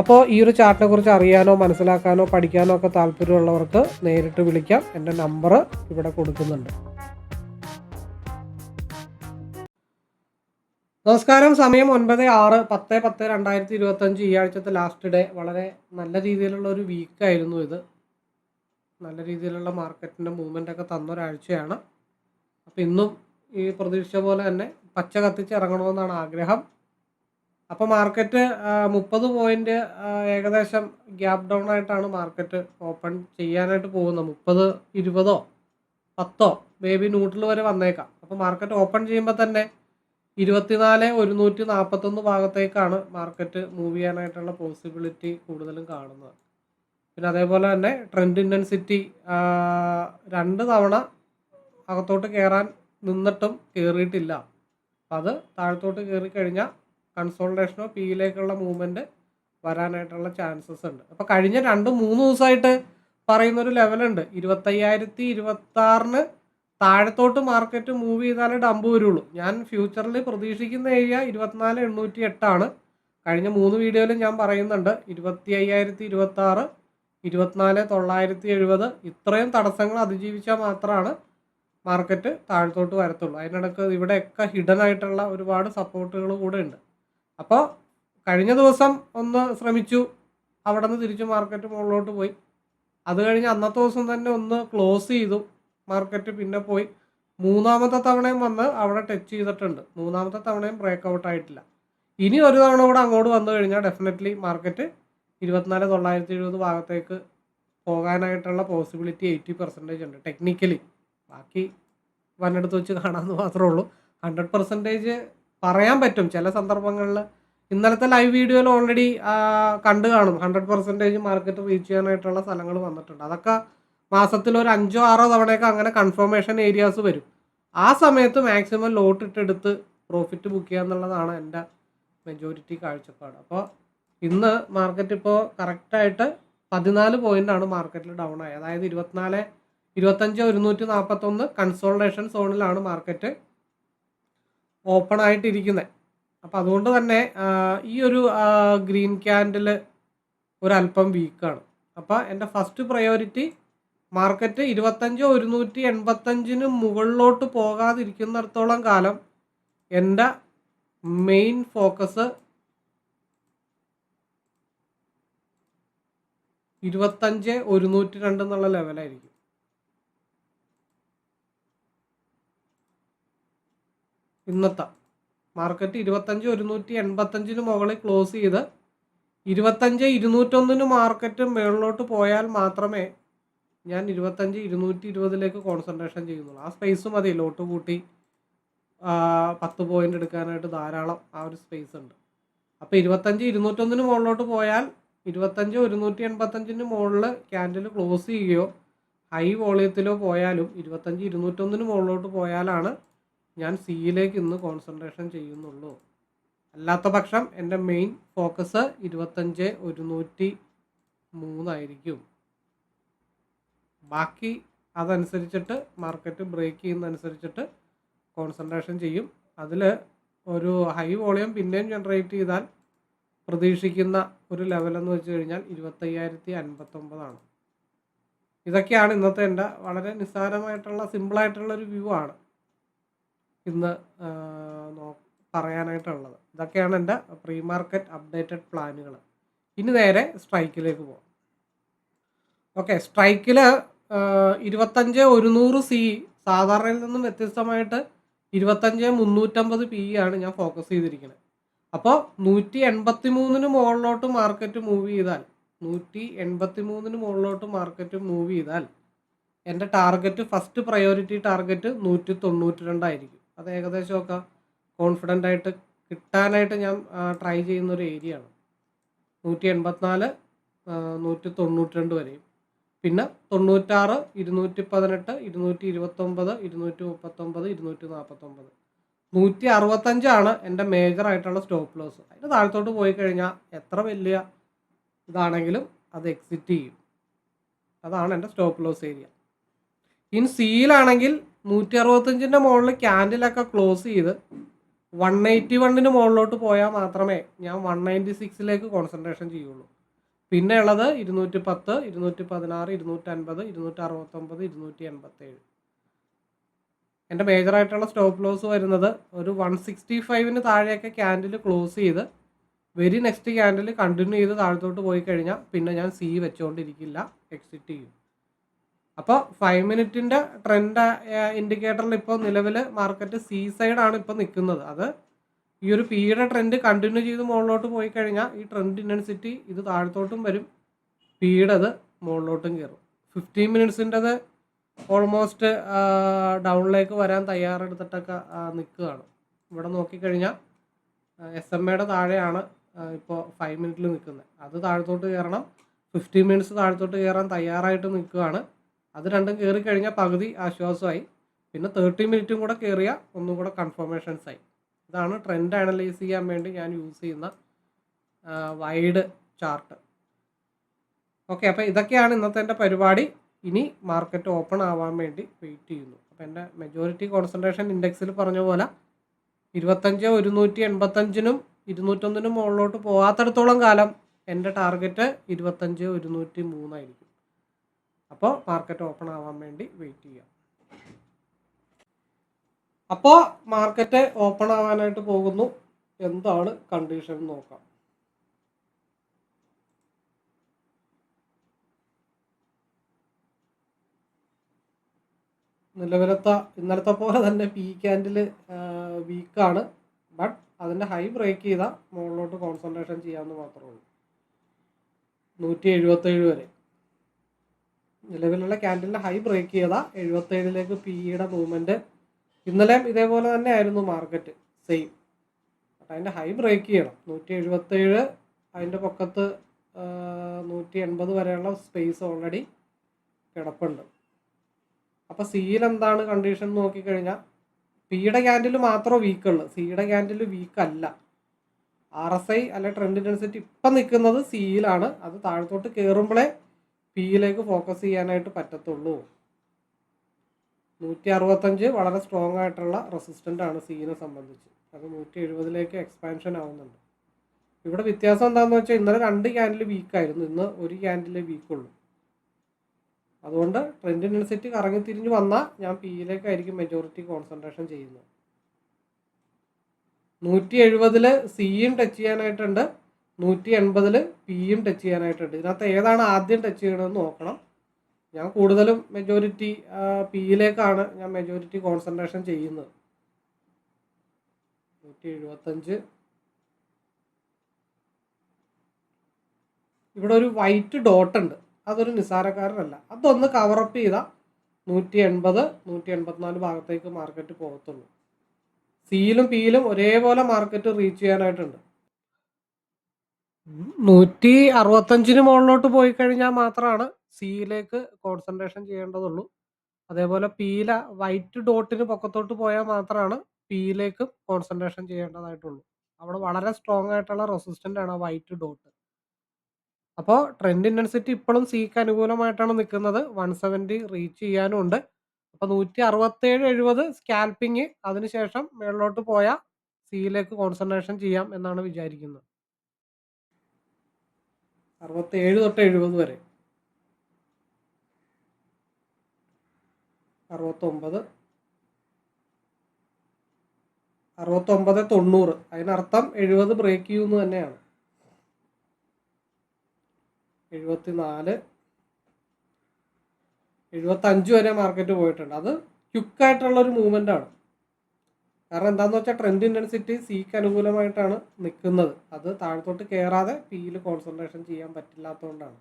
അപ്പോൾ ഈ ഒരു ചാർട്ടിനെ കുറിച്ച് അറിയാനോ മനസ്സിലാക്കാനോ പഠിക്കാനോ ഒക്കെ താല്പര്യമുള്ളവർക്ക് നേരിട്ട് വിളിക്കാം. എന്റെ നമ്പർ ഇവിടെ കൊടുക്കുന്നുണ്ട്. നമസ്കാരം. സമയം ഒൻപത് ആറ് പത്ത് പത്ത് രണ്ടായിരത്തി ഇരുപത്തഞ്ച് ഈ ആഴ്ചത്തെ ലാസ്റ്റ് ഡേ വളരെ നല്ല രീതിയിലുള്ള ഒരു വീക്കായിരുന്നു ഇത്. നല്ല രീതിയിലുള്ള മാർക്കറ്റിന്റെ മൂവ്മെന്റ് ഒക്കെ തന്നൊരാഴ്ചയാണ് അപ്പോൾ ഇന്നും ഈ പ്രതീക്ഷ പോലെ തന്നെ പച്ച കത്തിച്ച് ഇറങ്ങണമെന്നാണ് ആഗ്രഹം. അപ്പോൾ മാർക്കറ്റ് മുപ്പത് പോയിന്റ് ഏകദേശം ഗ്യാപ് ഡൗൺ ആയിട്ടാണ് മാർക്കറ്റ് ഓപ്പൺ ചെയ്യാനായിട്ട് പോകുന്നത്. മുപ്പത് ഇരുപതോ പത്തോ ബേബി ന്യൂട്രൽ വരെ വന്നേക്കാം. അപ്പോൾ മാർക്കറ്റ് ഓപ്പൺ ചെയ്യുമ്പോൾ തന്നെ ഇരുപത്തിനാല് ഒരുന്നൂറ്റി നാൽപ്പത്തൊന്ന് ഭാഗത്തേക്കാണ് മാർക്കറ്റ് മൂവ് ചെയ്യാനായിട്ടുള്ള പോസിബിലിറ്റി കൂടുതലും കാണുന്നത്. പിന്നെ അതേപോലെ തന്നെ ട്രെൻഡ് ഇന്റൻസിറ്റി രണ്ട് തവണ അകത്തോട്ട് കയറാൻ നിന്നിട്ടും കയറിയിട്ടില്ല അത് താഴത്തോട്ട് കയറി കഴിഞ്ഞാൽ കൺസോൾട്ടേഷനോ പിയിലേക്കുള്ള മൂവ്മെന്റ് വരാനായിട്ടുള്ള ചാൻസസ് ഉണ്ട്. അപ്പോൾ കഴിഞ്ഞ രണ്ട് മൂന്ന് ദിവസമായിട്ട് പറയുന്ന ഒരു ലെവലുണ്ട് ഇരുപത്തയ്യായിരത്തി ഇരുപത്താറിന് താഴത്തോട്ട് മാർക്കറ്റ് മൂവ് ചെയ്താലേ ഡംപ് വരുള്ളൂ. ഞാൻ ഫ്യൂച്ചറിൽ പ്രതീക്ഷിക്കുന്ന ഏരിയ ഇരുപത്തിനാല് എണ്ണൂറ്റി എട്ടാണ് കഴിഞ്ഞ മൂന്ന് വീഡിയോയിലും ഞാൻ പറയുന്നുണ്ട് ഇരുപത്തി അയ്യായിരത്തി ഇരുപത്തി ആറ് ഇരുപത്തിനാല് തൊള്ളായിരത്തി എഴുപത് ഇത്രയും തടസ്സങ്ങൾ അതിജീവിച്ചാൽ മാത്രമാണ് മാർക്കറ്റ് താഴത്തോട്ട് വരത്തുള്ളൂ. അതിനിടക്ക് ഇവിടെയൊക്കെ ഹിഡൻ ആയിട്ടുള്ള ഒരുപാട് സപ്പോർട്ടുകൾ കൂടെ ഉണ്ട്. അപ്പോൾ കഴിഞ്ഞ ദിവസം ഒന്ന് ശ്രമിച്ചു. അവിടെ നിന്ന് തിരിച്ച് മാർക്കറ്റ് മുകളിലോട്ട് പോയി. അത് കഴിഞ്ഞ് അന്നത്തെ ദിവസം തന്നെ ഒന്ന് ക്ലോസ് ചെയ്തു. മാർക്കറ്റ് പിന്നെ പോയി. മൂന്നാമത്തെ തവണയും വന്ന് അവിടെ ടച്ച് ചെയ്തിട്ടുണ്ട്. മൂന്നാമത്തെ തവണയും ബ്രേക്ക് ഔട്ട് ആയിട്ടില്ല. ഇനി ഒരു തവണ കൂടെ അങ്ങോട്ട് വന്നു കഴിഞ്ഞാൽ ഡെഫിനറ്റ്ലി മാർക്കറ്റ് ഇരുപത്തിനാല് തൊള്ളായിരത്തി എഴുപത് ഭാഗത്തേക്ക് പോകാനായിട്ടുള്ള പോസിബിലിറ്റി എയ്റ്റി പെർസെന്റേജ് ഉണ്ട് ടെക്നിക്കലി ബാക്കി വന്നെടുത്ത് വെച്ച് കാണാമെന്ന് മാത്രമേ ഉള്ളൂ. ഹൺഡ്രഡ് പെർസെന്റേജ് പറയാൻ പറ്റും. ചില സന്ദർഭങ്ങളിൽ ഇന്നലത്തെ ലൈവ് വീഡിയോയിൽ ഓൾറെഡി കണ്ടു കാണും. ഹൺഡ്രഡ് പെർസെന്റേജ് മാർക്കറ്റ് റീച്ച് ചെയ്യാനായിട്ടുള്ള സ്ഥലങ്ങൾ വന്നിട്ടുണ്ട്. അതൊക്കെ മാസത്തിൽ ഒരു അഞ്ചോ ആറോ തവണയൊക്കെ അങ്ങനെ കൺഫർമേഷൻ ഏരിയാസ് വരും. ആ സമയത്ത് മാക്സിമം ലോട്ട് ഇട്ടെടുത്ത് പ്രോഫിറ്റ് ബുക്ക് ചെയ്യുക എന്നുള്ളതാണ് എന്റെ മെജോറിറ്റി കാഴ്ചപ്പാട്. അപ്പോൾ ഇന്ന് മാർക്കറ്റ് ഇപ്പോൾ കറക്റ്റായിട്ട് പതിനാല് പോയിന്റാണ് മാർക്കറ്റിൽ ഡൗൺ ആയത്. അതായത് ഇരുപത്തിനാല് ഇരുപത്തഞ്ച് ഒരുന്നൂറ്റി നാൽപ്പത്തൊന്ന് കൺസോൾട്ടേഷൻ സോണിലാണ് മാർക്കറ്റ് ഓപ്പൺ ആയിട്ടിരിക്കുന്നത് അപ്പോൾ അതുകൊണ്ട് തന്നെ ഈ ഒരു ഗ്രീൻ ക്യാൻഡിൽ ഒരല്പം വീക്കാണ്. അപ്പോൾ എന്റെ ഫസ്റ്റ് പ്രയോറിറ്റി മാർക്കറ്റ് ഇരുപത്തഞ്ച് ഒരുന്നൂറ്റി എൺപത്തഞ്ചിന് മുകളിലോട്ട് പോകാതിരിക്കുന്നിടത്തോളം കാലം എന്റെ മെയിൻ ഫോക്കസ് ഇരുപത്തഞ്ച് ഒരുന്നൂറ്റി രണ്ട് എന്നുള്ള ലെവലായിരിക്കും. ഇന്നത്തെ. മാർക്കറ്റ് ഇരുപത്തഞ്ച് ഒരുന്നൂറ്റി എൺപത്തഞ്ചിന് മുകളിൽ ക്ലോസ് ചെയ്ത് ഇരുപത്തഞ്ച് ഇരുന്നൂറ്റൊന്നിന് മാർക്കറ്റ് മുകളിലോട്ട് പോയാൽ മാത്രമേ ഞാൻ ഇരുപത്തഞ്ച് ഇരുന്നൂറ്റി ഇരുപതിലേക്ക് കോൺസെൻട്രേഷൻ ചെയ്യുന്നുള്ളൂ. ആ സ്പേസ് മതി. ലോട്ട് കൂട്ടി പത്ത് പോയിന്റ് എടുക്കാനായിട്ട് ധാരാളം ആ ഒരു സ്പേസ് ഉണ്ട്. അപ്പോൾ ഇരുപത്തഞ്ച് ഇരുന്നൂറ്റൊന്നിന് മുകളിലോട്ട് പോയാൽ ഇരുപത്തഞ്ച് ഒരുന്നൂറ്റി എൺപത്തഞ്ചിന് മുകളിൽ ക്യാൻഡിൽ ക്ലോസ് ചെയ്യുകയോ ഹൈ വോളിയത്തിലോ പോയാലും ഇരുപത്തഞ്ച് ഇരുന്നൂറ്റൊന്നിന് മുകളിലോട്ട് പോയാലാണ് ഞാൻ സിയിലേക്ക് ഇന്ന് കോൺസെൻട്രേഷൻ ചെയ്യുന്നുള്ളൂ. അല്ലാത്ത പക്ഷം എന്റെ മെയിൻ ഫോക്കസ് ഇരുപത്തഞ്ച് ഒരുന്നൂറ്റി മൂന്നായിരിക്കും ബാക്കി അതനുസരിച്ചിട്ട് മാർക്കറ്റ് ബ്രേക്ക് ചെയ്യുന്നതനുസരിച്ചിട്ട് കോൺസെൻട്രേഷൻ ചെയ്യും. അതിൽ ഒരു ഹൈ വോളിയം പിന്നെയും ജനറേറ്റ് ചെയ്താൽ പ്രതീക്ഷിക്കുന്ന ഒരു ലെവലെന്ന് വെച്ച് കഴിഞ്ഞാൽ ഇരുപത്തയ്യായിരത്തി അൻപത്തൊമ്പതാണ് ഇതൊക്കെയാണ് ഇന്നത്തെ എന്റെ വളരെ നിസ്സാരമായിട്ടുള്ള സിമ്പിളായിട്ടുള്ള ഒരു വ്യൂ ആണ്. ഇന്ന് പറയാനായിട്ടുള്ളത്. ഇതൊക്കെയാണ് എന്റെ പ്രീ മാർക്കറ്റ് അപ്ഡേറ്റഡ് പ്ലാനുകൾ ഇനി നേരെ സ്ട്രൈക്കിലേക്ക് പോകാം ഓക്കെ സ്ട്രൈക്കിൽ ഇരുപത്തഞ്ച് ഒരുന്നൂറ് സി സാധാരണയിൽ നിന്നും വ്യത്യസ്തമായിട്ട് ഇരുപത്തഞ്ച് മുന്നൂറ്റമ്പത് പി ആണ് ഞാൻ ഫോക്കസ് ചെയ്തിരിക്കുന്നത്. അപ്പോൾ നൂറ്റി എൺപത്തി മൂന്നിന് മുകളിലോട്ട് മാർക്കറ്റ് മൂവ് ചെയ്താൽ നൂറ്റി എൺപത്തി മൂന്നിന് മുകളിലോട്ട് മാർക്കറ്റ് മൂവ് ചെയ്താൽ എന്റെ ടാർഗറ്റ് ഫസ്റ്റ് പ്രയോറിറ്റി ടാർഗറ്റ് നൂറ്റി തൊണ്ണൂറ്റി രണ്ടായിരിക്കും അത് ഏകദേശമൊക്കെ കോൺഫിഡന്റ് ആയിട്ട് കിട്ടാനായിട്ട് ഞാൻ ട്രൈ ചെയ്യുന്ന ഒരു ഏരിയ ആണ്. നൂറ്റി എൺപത്തിനാല് നൂറ്റി തൊണ്ണൂറ്റി രണ്ട് വരെയും. പിന്നെ തൊണ്ണൂറ്റാറ് ഇരുന്നൂറ്റി പതിനെട്ട് ഇരുന്നൂറ്റി ഇരുപത്തൊമ്പത് ഇരുന്നൂറ്റി മുപ്പത്തൊമ്പത് ഇരുന്നൂറ്റി നാൽപ്പത്തൊമ്പത് നൂറ്റി അറുപത്തഞ്ചാണ് എന്റെ മേജർ ആയിട്ടുള്ള സ്റ്റോപ്പ് ലോസ് അതിന്റെ താഴത്തോട്ട് പോയി കഴിഞ്ഞാൽ എത്ര വലിയ ഇതാണെങ്കിലും അത് എക്സിറ്റ് ചെയ്യും. അതാണ് എന്റെ സ്റ്റോപ്പ് ലോസ് ഏരിയ ഇൻ സിയിലാണെങ്കിൽ നൂറ്റി അറുപത്തഞ്ചിന്റെ മുകളിൽ ക്യാൻഡിലൊക്കെ ക്ലോസ് ചെയ്ത് വൺ എയ്റ്റി വണ്ണിന് മുകളിലോട്ട് പോയാൽ മാത്രമേ ഞാൻ വൺ നയന്റി സിക്സിലേക്ക് കോൺസെൻട്രേഷൻ ചെയ്യുള്ളൂ. പിന്നെ ഉള്ളത് ഇരുന്നൂറ്റി പത്ത് ഇരുന്നൂറ്റി പതിനാറ് ഇരുന്നൂറ്റി അൻപത് ഇരുന്നൂറ്റി അറുപത്തൊമ്പത് ഇരുന്നൂറ്റി എൺപത്തേഴ് എന്റെ മേജറായിട്ടുള്ള സ്റ്റോപ്പ് ലോസ് വരുന്നത് ഒരു വൺ സിക്സ്റ്റി ഫൈവിന് താഴെയൊക്കെ ക്യാൻഡിൽ ക്ലോസ് ചെയ്ത് വെരി നെക്സ്റ്റ് ക്യാൻഡിൽ കണ്ടിന്യൂ ചെയ്ത് താഴത്തോട്ട് പോയി കഴിഞ്ഞാൽ പിന്നെ ഞാൻ സി വെച്ചുകൊണ്ടിരിക്കില്ല എക്സിറ്റ് ചെയ്യും. അപ്പോൾ ഫൈവ് മിനിറ്റിന്റെ ട്രെൻഡ് ഇൻഡിക്കേറ്ററിൽ ഇപ്പോൾ നിലവിൽ മാർക്കറ്റ് സി സൈഡാണ് ഇപ്പോൾ നിൽക്കുന്നത് അത് ഈ ഒരു പിയുടെ ട്രെൻഡ് കണ്ടിന്യൂ ചെയ്ത് മുകളിലോട്ട് പോയി കഴിഞ്ഞാൽ ഈ ട്രെൻഡ് ഇന്റൻസിറ്റി ഇത് താഴത്തോട്ടും വരും. പിയുടേത് മുകളിലോട്ടും കയറും. ഫിഫ്റ്റീൻ മിനിറ്റ്സിന്റെത് ഓൾമോസ്റ്റ് ഡൗണിലേക്ക് വരാൻ തയ്യാറെടുത്തിട്ടൊക്കെ നിൽക്കുകയാണ്. ഇവിടെ നോക്കിക്കഴിഞ്ഞാൽ എസ് എം എയുടെ താഴെയാണ് ഇപ്പോൾ ഫൈവ് മിനിറ്റിൽ നിൽക്കുന്നത്. അത് താഴത്തോട്ട് കയറണം. ഫിഫ്റ്റീൻ മിനിറ്റ്സ് താഴത്തോട്ട് കയറാൻ തയ്യാറായിട്ട് നിൽക്കുകയാണ്. അത് രണ്ടും കയറി കഴിഞ്ഞാൽ പകുതി ആശ്വാസമായി. പിന്നെ തേർട്ടി മിനിറ്റും കൂടെ കയറിയ ഒന്നും കൂടെ കൺഫർമേഷൻസ് ആയി. ഇതാണ് ട്രെൻഡ് അനലൈസ് ചെയ്യാൻ വേണ്ടി ഞാൻ യൂസ് ചെയ്യുന്ന വൈഡ് ചാർട്ട് ഓക്കെ അപ്പോൾ ഇതൊക്കെയാണ് ഇന്നത്തെ എന്റെ പരിപാടി. ഇനി മാർക്കറ്റ് ഓപ്പൺ ആവാൻ വേണ്ടി വെയിറ്റ് ചെയ്യുന്നു. അപ്പോൾ എന്റെ മെജോറിറ്റി കോൺസെൻട്രേഷൻ ഇൻഡെക്സിൽ പറഞ്ഞ പോലെ ഇരുപത്തഞ്ച് ഒരുന്നൂറ്റി എൺപത്തഞ്ചിനും ഇരുന്നൂറ്റൊന്നിനും മുകളിലോട്ട് പോകാത്തടത്തോളം കാലം എന്റെ ടാർഗറ്റ് ഇരുപത്തഞ്ച് ഒരുന്നൂറ്റി മൂന്നായിരിക്കും. അപ്പോൾ മാർക്കറ്റ് ഓപ്പൺ ആവാൻ വേണ്ടി വെയിറ്റ് ചെയ്യാം. അപ്പോൾ മാർക്കറ്റ് ഓപ്പൺ ആവാനായിട്ട് പോകുന്നു. എന്താണ് കണ്ടീഷൻ നോക്കാം. നിലവിലത്തെ ഇന്നലത്തെ പോലെ തന്നെ പി ക്യാൻഡിൽ വീക്കാണ് ബട്ട് അതിന്റെ ഹൈ ബ്രേക്ക് ചെയ്താൽ മുകളിലോട്ട് കോൺസെൻട്രേഷൻ ചെയ്യാമെന്ന് മാത്രമേ ഉള്ളൂ. നൂറ്റി എഴുപത്തേഴ് വരെ. നിലവിലുള്ള ക്യാൻഡിലിന്റെ ഹൈ ബ്രേക്ക് ചെയ്താൽ എഴുപത്തേഴിലേക്ക് പിയുടെ മൂവ്മെന്റ് ഇന്നലെയും ഇതേപോലെ തന്നെ ആയിരുന്നു മാർക്കറ്റ് സെയിം ബട്ട് അതിന്റെ ഹൈ ബ്രേക്ക് ചെയ്യണം. നൂറ്റി എഴുപത്തേഴ് അതിന്റെ പൊക്കത്ത് നൂറ്റി എൺപത് വരെയുള്ള സ്പേസ് ഓൾറെഡി കിടപ്പുണ്ട്. അപ്പോൾ സിയിൽ എന്താണ് കണ്ടീഷൻ നോക്കിക്കഴിഞ്ഞാൽ പിയുടെ ക്യാൻഡിൽ മാത്രമേ വീക്കുള്ളൂ സിയുടെ ക്യാൻഡിൽ വീക്ക് അല്ല. ആർ എസ് ഐ അല്ലെ ട്രെൻഡ് ഇന്റൻസിറ്റി ഇപ്പം നിൽക്കുന്നത് സിയിലാണ് അത് താഴത്തോട്ട് കയറുമ്പോഴേ പിയിലേക്ക് ഫോക്കസ് ചെയ്യാനായിട്ട് പറ്റത്തുള്ളൂ. നൂറ്റി അറുപത്തഞ്ച് വളരെ സ്ട്രോങ് ആയിട്ടുള്ള റെസിസ്റ്റന്റ് ആണ് സീനെ സംബന്ധിച്ച്. അത് നൂറ്റി എഴുപതിലേക്ക് എക്സ്പാൻഷൻ ആവുന്നുണ്ട്. ഇവിടെ വ്യത്യാസം എന്താണെന്ന് വെച്ചാൽ ഇന്നലെ രണ്ട് ക്യാൻഡിൽ വീക്കായിരുന്നു ഇന്ന് ഒരു ക്യാൻഡിലേ വീക്കുള്ളൂ അതുകൊണ്ട് ട്രെൻഡിനനുസരിച്ച് കറങ്ങി തിരിഞ്ഞ് വന്നാൽ ഞാൻ പിയിലേക്കായിരിക്കും മെജോറിറ്റി കോൺസെൻട്രേഷൻ ചെയ്യുന്നത്. നൂറ്റി എഴുപതിൽ സിയും ടച്ച് ചെയ്യാനായിട്ടുണ്ട്. നൂറ്റി എൺപതിൽ പിയും ടച്ച് ചെയ്യാനായിട്ടുണ്ട്. ഇതിനകത്ത് ഏതാണ് ആദ്യം ടച്ച് ചെയ്യണമെന്ന് നോക്കണം. ഞാൻ കൂടുതലും മെജോറിറ്റി പിയിലേക്കാണ് ഞാൻ മെജോറിറ്റി കോൺസെൻട്രേഷൻ ചെയ്യുന്നത്. നൂറ്റി എഴുപത്തഞ്ച് ഇവിടെ ഒരു വൈറ്റ് ഡോട്ട് ഉണ്ട്. അതൊരു നിസ്സാരക്കാരനല്ല. അതൊന്ന് കവറപ്പ് ചെയ്താൽ നൂറ്റി എൺപത് നൂറ്റി എൺപത്തിനാല് ഭാഗത്തേക്ക് മാർക്കറ്റ് പോകത്തുള്ളൂ. സിയിലും പിയിലും ഒരേപോലെ മാർക്കറ്റ് റീച്ച് ചെയ്യാനായിട്ടുണ്ട്. നൂറ്റി അറുപത്തഞ്ചിന് മുകളിലോട്ട് പോയി കഴിഞ്ഞാൽ മാത്രമാണ് സിയിലേക്ക് കോൺസെൻട്രേഷൻ ചെയ്യേണ്ടതുള്ളൂ. അതേപോലെ പിയില വൈറ്റ് ഡോട്ടിന് പൊക്കത്തോട്ട് പോയാൽ മാത്രമാണ് പിയിലേക്ക് കോൺസെൻട്രേഷൻ ചെയ്യേണ്ടതായിട്ടുള്ളൂ. അവിടെ വളരെ സ്ട്രോങ് ആയിട്ടുള്ള റെസിസ്റ്റന്റ് ആണ് വൈറ്റ് ഡോട്ട് അപ്പോൾ ട്രെൻഡ് ഇന്റൻസിറ്റി ഇപ്പോഴും സിക്ക് അനുകൂലമായിട്ടാണ് നിൽക്കുന്നത്. വൺ സെവന്റി റീച്ച് ചെയ്യാനും ഉണ്ട്. അപ്പോൾ നൂറ്റി അറുപത്തേഴ് എഴുപത് സ്കാൽപ്പിങ് അതിനുശേഷം മേളിലോട്ട് പോയാൽ സിയിലേക്ക് കോൺസെൻട്രേഷൻ ചെയ്യാം എന്നാണ് വിചാരിക്കുന്നത്. അറുപത്തേഴ് തൊട്ട് എഴുപത് വരെ. അറുപത്തൊമ്പത്. അറുപത്തൊമ്പത് തൊണ്ണൂറ്. അതിനർത്ഥം എഴുപത് ബ്രേക്ക് ചെയ്യുമെന്ന് തന്നെയാണ്. എഴുപത്തി നാല് എഴുപത്തഞ്ച് വരെ മാർക്കറ്റ് പോയിട്ടുണ്ട്. അത് ക്യുക്കായിട്ടുള്ളൊരു മൂവ്മെന്റ് ആണ്. കാരണം എന്താണെന്ന് വെച്ചാൽ ട്രെൻഡ് ഇന്റൻസിറ്റി സിക്ക് അനുകൂലമായിട്ടാണ് നിൽക്കുന്നത് അത് താഴത്തോട്ട് കയറാതെ പിയിൽ കോൺസെൻട്രേഷൻ ചെയ്യാൻ പറ്റില്ലാത്തതുകൊണ്ടാണ്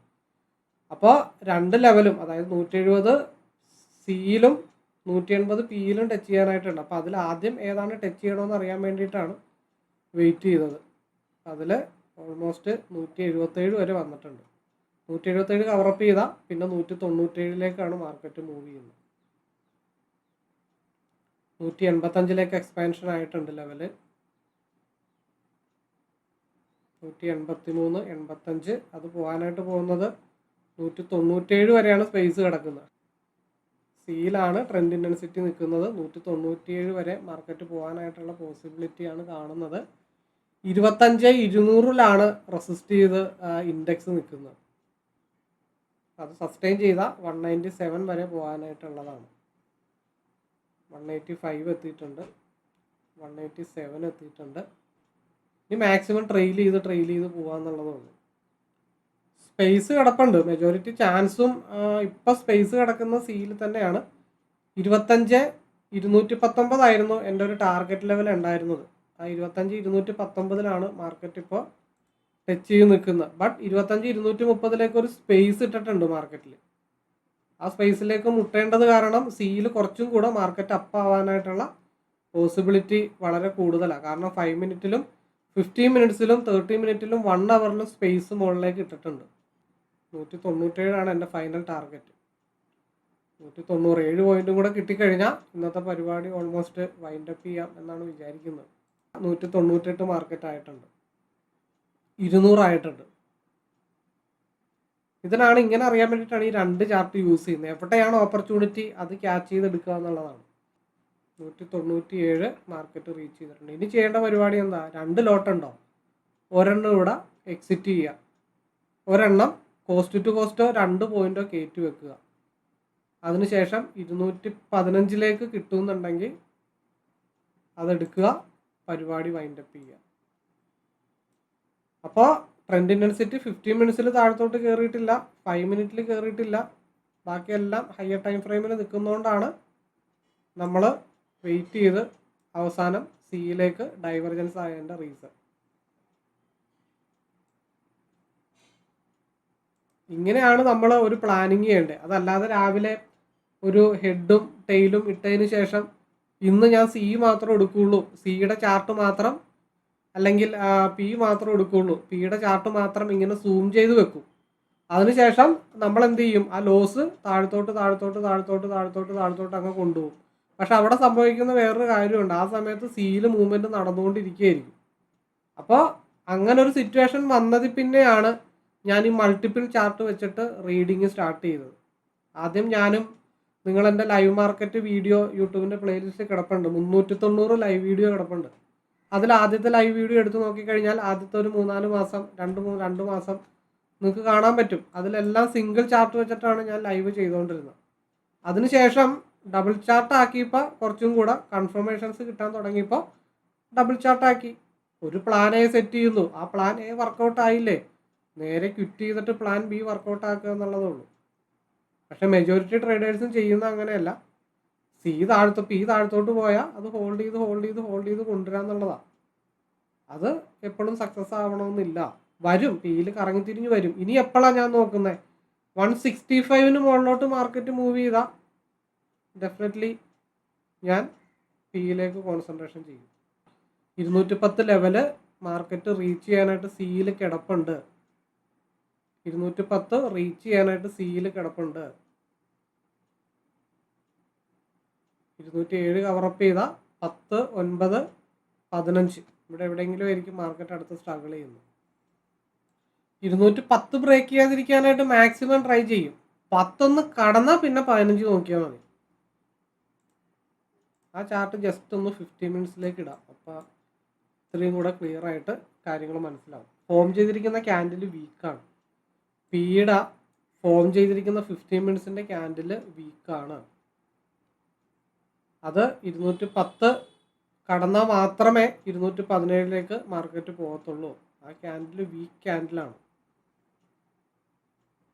അപ്പോൾ രണ്ട് ലെവലും അതായത് നൂറ്റി എഴുപത് സിയിലും നൂറ്റി എൺപത് പിയിലും ടച്ച് ചെയ്യാനായിട്ടുണ്ട്. അപ്പോൾ അതിൽ ആദ്യം ഏതാണ് ടച്ച് ചെയ്യണമെന്ന് അറിയാൻ വേണ്ടിയിട്ടാണ് വെയിറ്റ് ചെയ്തത്. അതിൽ ഓൾമോസ്റ്റ് നൂറ്റി എഴുപത്തേഴ് വരെ വന്നിട്ടുണ്ട്. നൂറ്റി എഴുപത്തേഴ് കവറപ്പ് ചെയ്താൽ പിന്നെ നൂറ്റി തൊണ്ണൂറ്റേഴിലേക്കാണ് മാർക്കറ്റ് മൂവ് ചെയ്യുന്നത്. നൂറ്റി എൺപത്തഞ്ചിലേക്ക് എക്സ്പാൻഷൻ ആയിട്ടുണ്ട് ലെവൽ നൂറ്റി എൺപത്തി മൂന്ന് എൺപത്തഞ്ച് അത് പോകാനായിട്ട് പോകുന്നത് നൂറ്റി തൊണ്ണൂറ്റേഴ് വരെയാണ് സ്പേസ് കിടക്കുന്നത്. സിയിലാണ് ട്രെൻഡ് ഇന്റൻസിറ്റി നിൽക്കുന്നത്. നൂറ്റി തൊണ്ണൂറ്റിയേഴ് വരെ മാർക്കറ്റ് പോകാനായിട്ടുള്ള പോസിബിലിറ്റിയാണ് കാണുന്നത്. ഇരുപത്തഞ്ച് ഇരുന്നൂറിലാണ് റെസിസ്റ്റ് ചെയ്ത് ഇൻഡെക്സ് നിൽക്കുന്നത്. അത് സസ്റ്റെയിൻ ചെയ്താൽ വൺ നയന്റി സെവൻ വരെ പോകാനായിട്ടുള്ളതാണ്. വൺ എയ്റ്റി ഫൈവ് എത്തിയിട്ടുണ്ട്. വൺ എയ്റ്റി സെവൻ എത്തിയിട്ടുണ്ട്. ഇനി മാക്സിമം ട്രെയിൽ ചെയ്ത് ട്രെയിൽ ചെയ്ത് പോകാമെന്നുള്ളതാണ് സ്പേസ് കിടപ്പുണ്ട്. മെജോറിറ്റി ചാൻസും ഇപ്പം സ്പേസ് കിടക്കുന്ന സീൽ തന്നെയാണ്. ഇരുപത്തഞ്ച് ഇരുന്നൂറ്റി പത്തൊമ്പതായിരുന്നു എന്റെ ഒരു ടാർഗറ്റ് ലെവൽ ഉണ്ടായിരുന്നത്. ആ ഇരുപത്തഞ്ച് ഇരുന്നൂറ്റി പത്തൊമ്പതിലാണ് മാർക്കറ്റ് ഇപ്പോൾ ടച്ച് ചെയ്ത് നിൽക്കുന്നത്. ബട്ട് ഇരുപത്തഞ്ച് ഇരുന്നൂറ്റി മുപ്പതിലേക്ക് ഒരു സ്പേസ് ഇട്ടിട്ടുണ്ട് മാർക്കറ്റിൽ ആ സ്പേസിലേക്ക് മുട്ടേണ്ടത് കാരണം സിയിൽ കുറച്ചും കൂടെ മാർക്കറ്റ് അപ്പ് ആവാനായിട്ടുള്ള പോസിബിലിറ്റി വളരെ കൂടുതലാണ് കാരണം ഫൈവ് മിനിറ്റിലും ഫിഫ്റ്റീൻ മിനിറ്റ്സിലും തേർട്ടി മിനിറ്റിലും വൺ അവറിലും സ്പേസ് മുകളിലേക്ക് ഇട്ടിട്ടുണ്ട്. നൂറ്റി തൊണ്ണൂറ്റേഴാണ് എന്റെ ഫൈനൽ ടാർഗറ്റ് നൂറ്റി തൊണ്ണൂറ് ഏഴ് പോയിന്റും കൂടെ കിട്ടിക്കഴിഞ്ഞാൽ ഇന്നത്തെ പരിപാടി ഓൾമോസ്റ്റ് വൈൻഡപ്പ് ചെയ്യാം എന്നാണ് വിചാരിക്കുന്നത്. നൂറ്റി തൊണ്ണൂറ്റെട്ട് മാർക്കറ്റ് ആയിട്ടുണ്ട്. ഇരുന്നൂറായിട്ടുണ്ട്. ഇതിനാണ് ഇങ്ങനെ അറിയാൻ വേണ്ടിയിട്ടാണ് ഈ രണ്ട് ചാർട്ട് യൂസ് ചെയ്യുന്നത്. എവിടെയാണ് ഓപ്പർച്യൂണിറ്റി അത് ക്യാച്ച് ചെയ്തെടുക്കുക എന്നുള്ളതാണ്. നൂറ്റി തൊണ്ണൂറ്റി ഏഴ് മാർക്കറ്റ് റീച്ച് ചെയ്തിട്ടുണ്ട്. ഇനി ചെയ്യേണ്ട പരിപാടി എന്താ? രണ്ട് ലോട്ട് ഉണ്ടോ? ഒരെണ്ണം ഇവിടെ എക്സിറ്റ് ചെയ്യുക. ഒരെണ്ണം കോസ്റ്റ് ടു കോസ്റ്റോ രണ്ട് പോയിന്റോ കയറ്റി വെക്കുക അതിനുശേഷം ഇരുന്നൂറ്റി പതിനഞ്ചിലേക്ക് കിട്ടുമെന്നുണ്ടെങ്കിൽ അതെടുക്കുക. പരിപാടി വൈൻഡപ്പ് ചെയ്യുക. അപ്പോൾ ട്രെൻഡ് ഇന്റൻസിറ്റി ഫിഫ്റ്റീൻ മിനിറ്റ്സിൽ താഴത്തോട്ട് കയറിയിട്ടില്ല ഫൈവ് മിനിറ്റിൽ കയറിയിട്ടില്ല ബാക്കിയെല്ലാം ഹയർ ടൈം ഫ്രെയിമിൽ നിൽക്കുന്നതുകൊണ്ടാണ് നമ്മൾ വെയിറ്റ് ചെയ്ത് അവസാനം സിയിലേക്ക് ഡൈവർജൻസ് ആയതിന്റെ റീസൺ ഇങ്ങനെയാണ് നമ്മൾ ഒരു പ്ലാനിങ് ചെയ്യേണ്ടത്. അതല്ലാതെ രാവിലെ ഒരു ഹെഡും ടെയിലും ഇട്ടതിന് ശേഷം ഇന്ന് ഞാൻ സി മാത്രം എടുക്കുകയുള്ളൂ സിയുടെ ചാർട്ട് മാത്രം അല്ലെങ്കിൽ പി മാത്രം എടുക്കുകയുള്ളൂ പിയുടെ ചാർട്ട് മാത്രം ഇങ്ങനെ സൂം ചെയ്ത് വെക്കും. അതിനുശേഷം നമ്മൾ എന്ത് ചെയ്യും? ആ ലോസ് താഴത്തോട്ട് താഴത്തോട്ട് താഴത്തോട്ട് താഴത്തോട്ട് താഴത്തോട്ട് അങ്ങ് കൊണ്ടുപോകും. പക്ഷെ അവിടെ സംഭവിക്കുന്ന വേറൊരു കാര്യമുണ്ട്. ആ സമയത്ത് സീൽ മൂവ്മെന്റ് നടന്നുകൊണ്ടിരിക്കുകയായിരിക്കും. അപ്പോൾ അങ്ങനെ ഒരു സിറ്റുവേഷൻ വന്നതിൽ പിന്നെയാണ് ഞാൻ ഈ മൾട്ടിപ്പിൾ ചാർട്ട് വെച്ചിട്ട് റീഡിങ് സ്റ്റാർട്ട് ചെയ്തത്. ആദ്യം ഞാനും നിങ്ങളെന്റെ ലൈവ് മാർക്കറ്റ് വീഡിയോ യൂട്യൂബിന്റെ പ്ലേലിസ്റ്റ് കിടപ്പുണ്ട്. മുന്നൂറ്റി തൊണ്ണൂറ് ലൈവ് വീഡിയോ കിടപ്പുണ്ട്. അതിൽ ആദ്യത്തെ ലൈവ് വീഡിയോ എടുത്ത് നോക്കിക്കഴിഞ്ഞാൽ ആദ്യത്തെ ഒരു മൂന്നാൽ മാസം രണ്ട് മൂന്ന് രണ്ട് മാസം നിങ്ങൾക്ക് കാണാൻ പറ്റും. അതിലെല്ലാം സിംഗിൾ ചാർട്ട് വെച്ചിട്ടാണ് ഞാൻ ലൈവ് ചെയ്തുകൊണ്ടിരുന്നത് അതിനുശേഷം ഡബിൾ ചാർട്ട് ആക്കിയപ്പോൾ കുറച്ചും കൂടെ കൺഫർമേഷൻസ് കിട്ടാൻ തുടങ്ങിയപ്പോൾ ഡബിൾ ചാർട്ട് ആക്കി. ഒരു പ്ലാൻ എ സെറ്റ് ചെയ്യുന്നു. ആ പ്ലാൻ എ വർക്കൗട്ട് ആയില്ലേ? നേരെ ക്വിറ്റ് ചെയ്തിട്ട് പ്ലാൻ ബി വർക്കൗട്ട് ആക്കുക എന്നുള്ളതേ ഉള്ളൂ. പക്ഷേ മെജോറിറ്റി ട്രേഡേഴ്സും ചെയ്യുന്ന അങ്ങനെയല്ല. സി താഴത്ത് പി താഴത്തോട്ട് പോയാൽ അത് ഹോൾഡ് ചെയ്ത് ഹോൾഡ് ചെയ്ത് ഹോൾഡ് ചെയ്ത് കൊണ്ടുവരാന്നുള്ളതാണ് അത് എപ്പോഴും സക്സസ് ആവണമെന്നില്ല. വരും പിയിൽ കറങ്ങി തിരിഞ്ഞ് വരും. ഇനി എപ്പോഴാണ് ഞാൻ നോക്കുന്നത് വൺ സിക്സ്റ്റി ഫൈവിന് മുകളിലോട്ട് മാർക്കറ്റ് മൂവ് ചെയ്താൽ ഡെഫിനറ്റ്ലി ഞാൻ പിയിലേക്ക് കോൺസെൻട്രേഷൻ ചെയ്യും. ഇരുന്നൂറ്റി പത്ത് ലെവൽ മാർക്കറ്റ് റീച്ച് ചെയ്യാനായിട്ട് സിയിൽ കിടപ്പുണ്ട്. ഇരുന്നൂറ്റി പത്ത് റീച്ച് ചെയ്യാനായിട്ട് സിയിൽ കിടപ്പുണ്ട്. ഇരുന്നൂറ്റി ഏഴ് കവറപ്പ് ചെയ്ത പത്ത് ഒൻപത് പതിനഞ്ച്. ഇവിടെ എവിടെയെങ്കിലും ആയിരിക്കും മാർക്കറ്റ് അടുത്ത് സ്ട്രഗിൾ ചെയ്യുന്നത്. ഇരുന്നൂറ്റി പത്ത് ബ്രേക്ക് ചെയ്യാതിരിക്കാനായിട്ട് മാക്സിമം ട്രൈ ചെയ്യും. പത്തൊന്ന് കടന്നാൽ പിന്നെ പതിനഞ്ച് നോക്കിയാൽ മതി. ആ ചാർട്ട് ജസ്റ്റ് ഒന്ന് ഫിഫ്റ്റി മിനിറ്റ്സിലേക്ക് ഇടാം. അപ്പോൾ ഇത്രയും കൂടെ ക്ലിയർ ആയിട്ട് കാര്യങ്ങൾ മനസ്സിലാവും. ഫോം ചെയ്തിരിക്കുന്ന ക്യാൻഡിൽ വീക്കാണ് പീഡ ഫോം ചെയ്തിരിക്കുന്ന ഫിഫ്റ്റീൻ മിനിറ്റ്സിന്റെ ക്യാൻഡിൽ വീക്കാണ് അത് ഇരുന്നൂറ്റി പത്ത് കടന്നാൽ മാത്രമേ ഇരുന്നൂറ്റി പതിനേഴിലേക്ക് മാർക്കറ്റ് പോകത്തുള്ളൂ. ആ ക്യാൻഡിൽ വീക്ക് ക്യാൻഡിലാണ്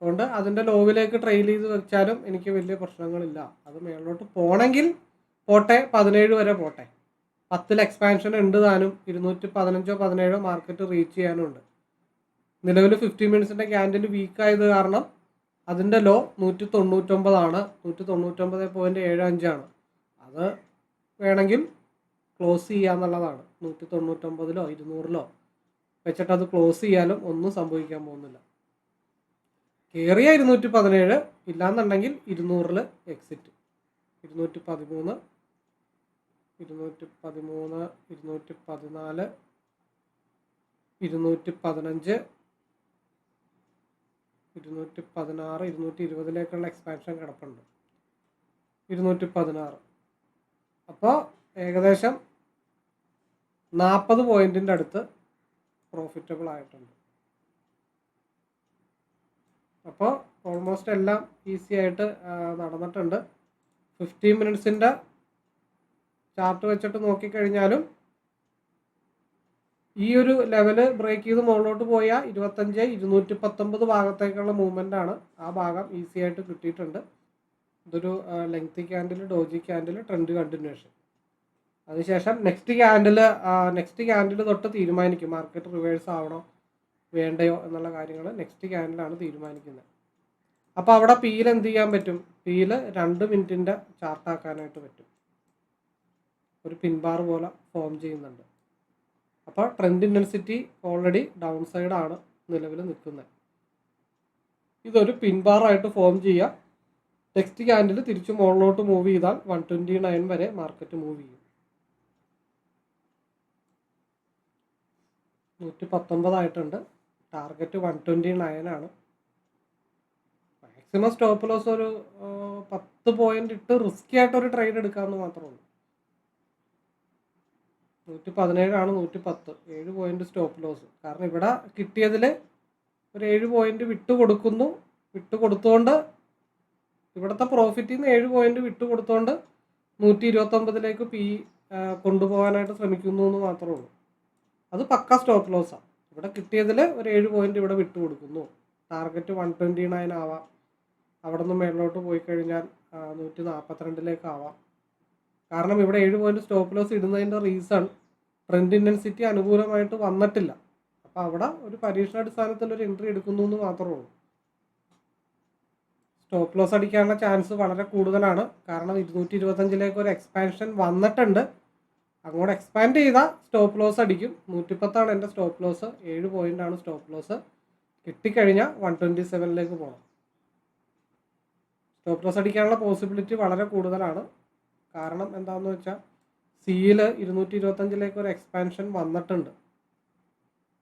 അതുകൊണ്ട് അതിന്റെ ലോവിലേക്ക് ട്രെയിൽ ചെയ്ത് വെച്ചാലും എനിക്ക് വലിയ പ്രശ്നങ്ങളില്ല. അത് മേളിലോട്ട് പോകണമെങ്കിൽ പോട്ടെ പതിനേഴ് വരെ പോട്ടെ. പത്തിൽ എക്സ്പാൻഷൻ ഉണ്ട് താനും ഇരുന്നൂറ്റി പതിനഞ്ചോ പതിനേഴോ മാർക്കറ്റ് റീച്ച് ചെയ്യാനുണ്ട്. നിലവിൽ ഫിഫ്റ്റി മിനിറ്റ്സിന്റെ ക്യാൻഡിൽ വീക്കായത് കാരണം അതിന്റെ ലോ നൂറ്റി തൊണ്ണൂറ്റൊമ്പതാണ് നൂറ്റി തൊണ്ണൂറ്റൊമ്പത് പോയിന്റ് ഏഴ് അഞ്ചാണ്. അത് വേണമെങ്കിൽ ക്ലോസ് ചെയ്യാന്നുള്ളതാണ്. നൂറ്റി തൊണ്ണൂറ്റൊമ്പതിലോ ഇരുന്നൂറിലോ വെച്ചിട്ട് അത് ക്ലോസ് ചെയ്യാലും ഒന്നും സംഭവിക്കാൻ പോകുന്നില്ല. കയറിയ ഇരുന്നൂറ്റി പതിനേഴ് ഇല്ലാന്നുണ്ടെങ്കിൽ ഇരുന്നൂറിൽ എക്സിറ്റ് ഇരുന്നൂറ്റി പതിമൂന്ന് ഇരുന്നൂറ്റി പതിമൂന്ന് ഇരുന്നൂറ്റി പതിനാല് ഇരുന്നൂറ്റി പതിനഞ്ച് ഇരുന്നൂറ്റി പതിനാറ് ഇരുന്നൂറ്റി ഇരുപതിലേക്കുള്ള എക്സ്പാൻഷൻ കിടപ്പുണ്ട്. ഇരുന്നൂറ്റി പതിനാറ് അപ്പോൾ ഏകദേശം നാൽപ്പത് പോയിന്റിന്റെ അടുത്ത് പ്രോഫിറ്റബിൾ ആയിട്ടുണ്ട്. അപ്പോൾ ഓൾമോസ്റ്റ് എല്ലാം ഈസി ആയിട്ട് നടന്നിട്ടുണ്ട്. ഫിഫ്റ്റീൻ മിനിറ്റ്സിന്റെ ചാർട്ട് വെച്ചിട്ട് നോക്കിക്കഴിഞ്ഞാലും ഈ ഒരു ലെവൽ ബ്രേക്ക് ചെയ്ത് മുകളിലോട്ട് പോയാൽ ഇരുപത്തഞ്ച് ഇരുന്നൂറ്റി പത്തൊമ്പത് ഭാഗത്തേക്കുള്ള മൂവ്മെന്റ് ആണ് ആ ഭാഗം ഈസി ആയിട്ട് കിട്ടിയിട്ടുണ്ട്. ഇതൊരു length candle doji candle trend continuation അതിനുശേഷം നെക്സ്റ്റ് ക്യാൻഡിൽ നെക്സ്റ്റ് ക്യാൻഡിൽ തൊട്ട് തീരുമാനിക്കും. മാർക്കറ്റ് റിവേഴ്സ് ആവണോ വേണ്ടയോ എന്നുള്ള കാര്യങ്ങൾ നെക്സ്റ്റ് ക്യാൻഡിലാണ് തീരുമാനിക്കുന്നത്. അപ്പോൾ അവിടെ പിയിൽ എന്ത് ചെയ്യാൻ പറ്റും? പിയിൽ രണ്ട് മിനിറ്റിന്റെ ചാർട്ടാക്കാനായിട്ട് പറ്റും. ഒരു പിൻബാർ പോലെ ഫോം ചെയ്യുന്നുണ്ട്. അപ്പോൾ ട്രെൻഡ് ഇന്റൻസിറ്റി ഓൾറെഡി ഡൗൺ സൈഡാണ് നിലവിൽ നിൽക്കുന്നത്. ഇതൊരു പിൻബാറായിട്ട് ഫോം ചെയ്യുക. നെക്സ്റ്റ് ക്യാൻഡിൽ തിരിച്ചു മുകളിലോട്ട് മൂവ് ചെയ്താൽ വൺ ട്വന്റി നയൻ വരെ മാർക്കറ്റ് മൂവ് ചെയ്യും. നൂറ്റി പത്തൊമ്പതായിട്ടുണ്ട് ടാർഗറ്റ് വൺ ട്വന്റി നയൻ ആണ്. മാക്സിമം സ്റ്റോപ്പ് ലോസ് ഒരു പത്ത് പോയിന്റ് ഇട്ട് റിസ്കി ആയിട്ടൊരു ട്രേഡ് എടുക്കാമെന്ന് മാത്രമേ ഉള്ളൂ. നൂറ്റി പതിനേഴാണ് നൂറ്റി പത്ത് ഏഴ് പോയിന്റ് സ്റ്റോപ്പ് ലോസ് കാരണം ഇവിടെ കിട്ടിയതിൽ ഒരു ഏഴ് പോയിന്റ് വിട്ട് കൊടുക്കുന്നു കൊടുത്തുകൊണ്ട് ഇവിടുത്തെ പ്രോഫിറ്റിൽ നിന്ന് ഏഴ് പോയിന്റ് വിട്ടുകൊടുത്തോണ്ട് നൂറ്റി ഇരുപത്തൊമ്പതിലേക്ക് പി കൊണ്ടുപോകാനായിട്ട് ശ്രമിക്കുന്നു എന്ന് മാത്രമേ ഉള്ളൂ. അത് പക്ക സ്റ്റോപ്പ് ലോസാണ് ഇവിടെ കിട്ടിയതിൽ ഒരു ഏഴ് പോയിന്റ് ഇവിടെ വിട്ടുകൊടുക്കുന്നു ടാർഗറ്റ് വൺ ട്വന്റി നയൻ ആവാം. അവിടെ നിന്ന് മേളിലോട്ട് പോയി കഴിഞ്ഞാൽ നൂറ്റി നാൽപ്പത്തിരണ്ടിലേക്ക് ആവാം. കാരണം ഇവിടെ ഏഴ് പോയിന്റ് സ്റ്റോപ്പ് ലോസ് ഇടുന്നതിന്റെ റീസൺ ട്രെൻഡ് ഇന്റൻസിറ്റി അനുകൂലമായിട്ട് വന്നിട്ടില്ല. അപ്പോൾ അവിടെ ഒരു പരീക്ഷണാടിസ്ഥാനത്തിൽ ഒരു എൻട്രി എടുക്കുന്നു എന്ന് മാത്രമേ ഉള്ളൂ. സ്റ്റോപ്പ് ലോസ് അടിക്കാനുള്ള ചാൻസ് വളരെ കൂടുതലാണ്. കാരണം ഇരുന്നൂറ്റി ഇരുപത്തഞ്ചിലേക്ക് ഒരു എക്സ്പാൻഷൻ വന്നിട്ടുണ്ട്. അങ്ങോട്ട് എക്സ്പാൻഡ് ചെയ്താൽ സ്റ്റോപ്പ് ലോസ് അടിക്കും. നൂറ്റിപ്പത്താണ് എന്റെ സ്റ്റോപ്പ് ലോസ് ഏഴ് ആണ് സ്റ്റോപ്പ് ലോസ് കിട്ടിക്കഴിഞ്ഞാൽ വൺ ട്വന്റി സെവനിലേക്ക് പോകണം സ്റ്റോപ്പ് ലോസ് അടിക്കാനുള്ള പോസിബിലിറ്റി വളരെ കൂടുതലാണ്. കാരണം എന്താണെന്ന് വെച്ചാൽ സിയിൽ ഇരുന്നൂറ്റി ഇരുപത്തഞ്ചിലേക്ക് ഒരു എക്സ്പാൻഷൻ വന്നിട്ടുണ്ട്.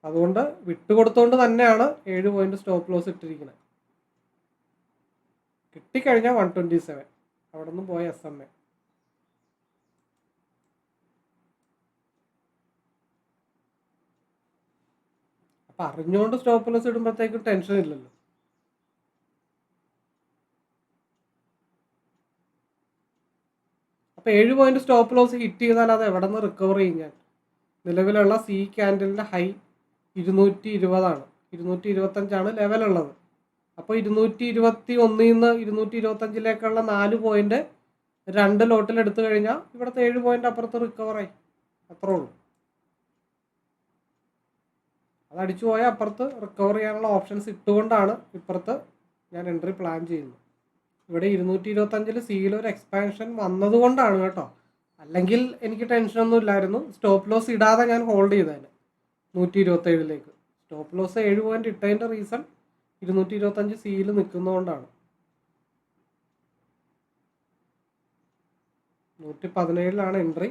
അതുകൊണ്ട് വിട്ടുകൊടുത്തുകൊണ്ട് തന്നെയാണ് ഏഴ് പോയിന്റ് സ്റ്റോപ്പ് ലോസ് ഇട്ടിരിക്കുന്നത്. കിട്ടിക്കഴിഞ്ഞാൽ വൺ ട്വന്റി സെവൻ അവിടെ നിന്ന് പോയ എസ് എം എ അപ്പം അറിഞ്ഞുകൊണ്ട് സ്റ്റോപ്പ് ലോസ് ഇടുമ്പോഴത്തേക്കും ടെൻഷൻ ഇല്ലല്ലോ. അപ്പോൾ ഏഴ് പോയിന്റ് സ്റ്റോപ്പ് ലോസ് ഹിറ്റ് ചെയ്താൽ അത് എവിടെ നിന്ന് റിക്കവർ ചെയ്യും ഞാൻ? നിലവിലുള്ള സി ക്യാൻഡലിന്റെ ഹൈ ഇരുന്നൂറ്റി ഇരുപതാണ്. ഇരുന്നൂറ്റി ഇരുപത്തഞ്ചാണ് ലെവലുള്ളത് അപ്പോൾ ഇരുന്നൂറ്റി ഇരുപത്തി ഒന്നിൽ നിന്ന് ഇരുന്നൂറ്റി ഇരുപത്തഞ്ചിലേക്കുള്ള നാല് പോയിന്റ് രണ്ട് ലോട്ടിൽ എടുത്തു കഴിഞ്ഞാൽ ഇവിടുത്തെ ഏഴ് പോയിന്റ് അപ്പുറത്ത് റിക്കവറായി അത്രേ ഉള്ളൂ. അത് അടിച്ചു പോയാൽ അപ്പുറത്ത് റിക്കവർ ചെയ്യാനുള്ള ഓപ്ഷൻസ് ഇട്ടുകൊണ്ടാണ് ഇപ്പുറത്ത് ഞാൻ എൻട്രി പ്ലാൻ ചെയ്യുന്നത്. ഇവിടെ ഇരുന്നൂറ്റി ഇരുപത്തഞ്ചിൽ സിയിൽ ഒരു എക്സ്പാൻഷൻ വന്നതുകൊണ്ടാണ് കേട്ടോ. അല്ലെങ്കിൽ എനിക്ക് ടെൻഷനൊന്നും ഇല്ലായിരുന്നു. സ്റ്റോപ്പ് ലോസ് ഇടാതെ ഞാൻ ഹോൾഡ് ചെയ്തതിന്. നൂറ്റി ഇരുപത്തേഴിലേക്ക് സ്റ്റോപ്പ് ലോസ് ഏഴ് പോയിന്റ് ഇട്ടതിന്റെ റീസൺ ഇരുന്നൂറ്റി ഇരുപത്തഞ്ച് സിയിൽ നിൽക്കുന്നതുകൊണ്ടാണ്. നൂറ്റി പതിനേഴിലാണ് എൻട്രി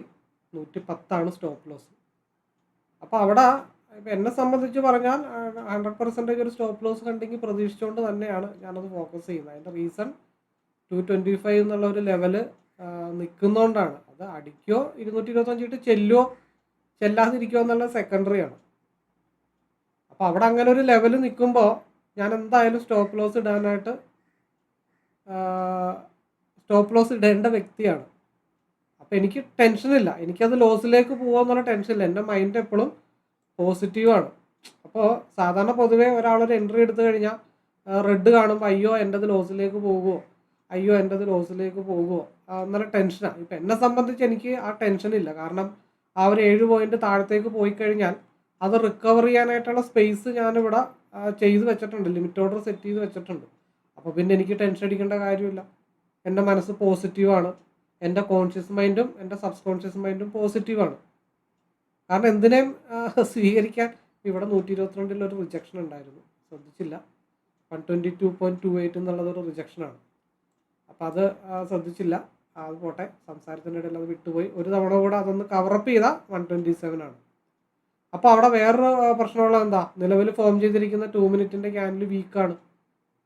നൂറ്റി പത്താണ് സ്റ്റോപ്പ് ലോസ്. അപ്പോൾ അവിടെ ഇപ്പം എന്നെ സംബന്ധിച്ച് പറഞ്ഞാൽ ഹൺഡ്രഡ് പെർസെന്റേജ് ഒരു സ്റ്റോപ്പ് ലോസ് കണ്ടെങ്കിൽ പ്രതീക്ഷിച്ചുകൊണ്ട് തന്നെയാണ് ഞാനത് ഫോക്കസ് ചെയ്യുന്നത്. അതിന്റെ റീസൺ ടു ട്വന്റി ഫൈവ് എന്നുള്ള ഒരു ലെവൽ നിൽക്കുന്നതുകൊണ്ടാണ് അത് അടിക്കോ ഇരുന്നൂറ്റി ഇരുപത്തഞ്ച് ഇട്ട് ചെല്ലോ ചെല്ലാതിരിക്കോ എന്നുള്ള സെക്കൻഡറിയാണ് അപ്പോൾ അവിടെ അങ്ങനെ ഒരു ലെവൽ നിൽക്കുമ്പോൾ ഞാൻ എന്തായാലും സ്റ്റോപ്പ് ലോസ് ഇടാനായിട്ട് സ്റ്റോപ്പ് ലോസ് ഇടേണ്ട വ്യക്തിയാണ്. അപ്പോൾ എനിക്ക് ടെൻഷനില്ല എനിക്കത് ലോസിലേക്ക് പോകാമെന്നുള്ള ടെൻഷനില്ല എന്റെ മൈൻഡ് എപ്പോഴും പോസിറ്റീവാണ് അപ്പോൾ സാധാരണ പൊതുവേ ഒരാളൊരു എൻട്രി എടുത്തു കഴിഞ്ഞാൽ റെഡ് കാണുമ്പോൾ അയ്യോ എന്റെത് ലോസിലേക്ക് പോകുമോ അയ്യോ എന്റെത് ലോസിലേക്ക് പോകുമോ എന്നുള്ള ടെൻഷനാണ് ഇപ്പം എന്നെ സംബന്ധിച്ച് എനിക്ക് ആ ടെൻഷൻ ഇല്ല. കാരണം ആ ഒരു ഏഴ് പോയിന്റ് താഴത്തേക്ക് പോയി കഴിഞ്ഞാൽ അത് റിക്കവർ ചെയ്യാനായിട്ടുള്ള സ്പേസ് ഞാനിവിടെ ചെയ്ത് വെച്ചിട്ടുണ്ട്. ലിമിറ്റ് ഓർഡർ സെറ്റ് ചെയ്ത് വെച്ചിട്ടുണ്ട്. അപ്പോൾ പിന്നെ എനിക്ക് ടെൻഷൻ അടിക്കേണ്ട കാര്യമില്ല. എന്റെ മനസ്സ് പോസിറ്റീവാണ് എന്റെ കോൺഷ്യസ് മൈൻഡും എന്റെ സബ് കോൺഷ്യസ് മൈൻഡും പോസിറ്റീവാണ് കാരണം എന്തിനേയും സ്വീകരിക്കാൻ ഇവിടെ നൂറ്റി ഇരുപത്തിരണ്ടിൽ ഒരു റിജക്ഷൻ ഉണ്ടായിരുന്നു. ശ്രദ്ധിച്ചില്ല. One twenty two point two eight എന്നുള്ളത് ഒരു റിജക്ഷനാണ് അപ്പം അത് ശ്രദ്ധിച്ചില്ല. അത് പോട്ടെ. സംസാരത്തിന്റെ ഇടയിൽ അത് വിട്ടുപോയി. ഒരു തവണ കൂടെ അതൊന്ന് കവറപ്പ് ചെയ്താൽ വൺ ട്വന്റി സെവൻ ആണ്. അപ്പോൾ അവിടെ വേറൊരു പ്രശ്നമുള്ള എന്താ? നിലവിൽ ഫോം ചെയ്തിരിക്കുന്ന ടു മിനിറ്റിന്റെ ക്യാൻഡിൽ വീക്കാണ്